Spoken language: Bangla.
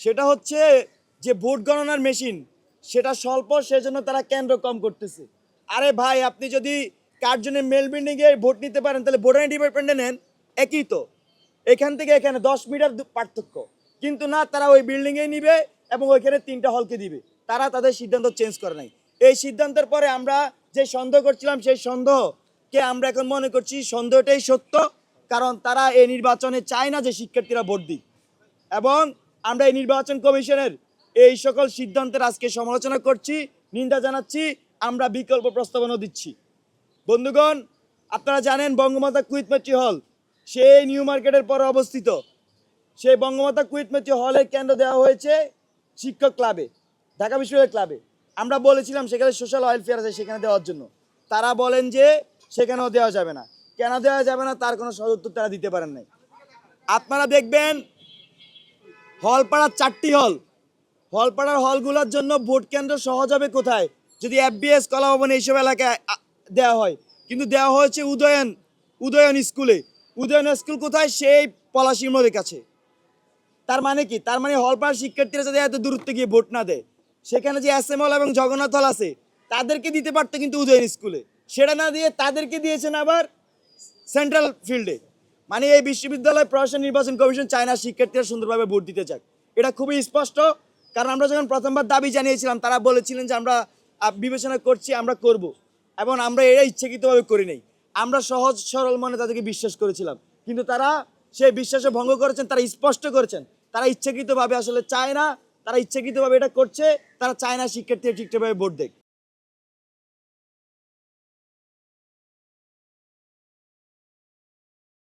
সেটা হচ্ছে যে ভোট গণনার মেশিন, সেটা স্বল্প, সেজন্য তারা কেন্দ্র কম করতেছে। আরে ভাই, আপনি যদি কার জন্য মেল বিল্ডিংয়ে ভোট নিতে পারেন, তাহলে ভোটার ডিপার্টমেন্টে নেন, একই তো। এখান থেকে এখানে দশ মিটার পার্থক্য। কিন্তু না, তারা ওই বিল্ডিংয়েই নিবে এবং ওইখানে তিনটা হলকে দিবে। তারা তাদের সিদ্ধান্ত চেঞ্জ করে নাই। এই সিদ্ধান্তের পরে আমরা যে সন্দেহ করছিলাম, সেই সন্দেহকে আমরা এখন মনে করছি সন্দেহটাই সত্য, কারণ তারা এই নির্বাচনে চায় না যে শিক্ষার্থীরা ভোট দিক। এবং আমরা এই নির্বাচন কমিশনের এই সকল সিদ্ধান্তের আজকে সমালোচনা করছি, নিন্দা জানাচ্ছি, আমরা বিকল্প প্রস্তাবনা দিচ্ছি। বন্ধুগণ, আপনারা জানেন বঙ্গমাতা কুইতমাচি হল, সেই নিউ মার্কেটের পরে অবস্থিত। সেই বঙ্গমাতা কুইতমাচি হলের কেন্দ্র দেওয়া হয়েছে শিক্ষক ক্লাবে, ঢাকা বিশ্ববিদ্যালয় ক্লাবে। আমরা বলেছিলাম সেখানে সোশ্যাল ওয়েলফেয়ার আছে সেখানে দেওয়ার জন্য। তারা বলেন যে সেখানেও দেওয়া যাবে না। কেন দেওয়া যাবে না? তার কোনো সদুত্তর তারা দিতে পারেন নাই। আপনারা দেখবেন হলপাড়ার চারটি হল। হলপাড়ার হলগুলোর জন্য ভোট কেন্দ্র সহজ হবে কোথায়? যদি এফবিএস কলাভবন এইসব এলাকায় দেওয়া হয়। কিন্তু দেওয়া হয়েছে উদয়ন উদয়ন স্কুলে। উদয়ন স্কুল কোথায়? সেই পলাশির নদীর কাছে। তার মানে কি? তার মানে হলপাড়ার শিক্ষার্থীরা যদি এত দূরত্বে গিয়ে ভোট না দেয়। সেখানে যে এস এম হল এবং জগন্নাথ হল আছে, তাদেরকে দিতে পারতো কিন্তু উদয়ন স্কুলে। সেটা না দিয়ে তাদেরকে দিয়েছেন আবার সেন্ট্রাল ফিল্ডে মানে এই বিশ্ববিদ্যালয় প্রশাসন নির্বাচন কমিশন চায় না শিক্ষার্থীরা সুন্দরভাবে ভোট দিতে চাক। এটা খুবই স্পষ্ট, কারণ আমরা যখন প্রথমবার দাবি জানিয়েছিলাম, তারা বলেছিলেন যে আমরা বিবেচনা করছি, আমরা করব। এবং আমরা এটা ইচ্ছাকৃতভাবে করি নাই। আমরা সহজ, সরল মনে তাদেরকে বিশ্বাস করেছিলাম। কিন্তু তারা সেই বিশ্বাসে ভঙ্গ করেছেন, তারা স্পষ্ট করেছেন। তারা ইচ্ছাকৃতভাবে আসলে চায় না, তারা ইচ্ছাকৃতভাবে এটা করছে, তারা চায় না শিক্ষার্থীরা ঠিকঠাকভাবে ভোট দেয়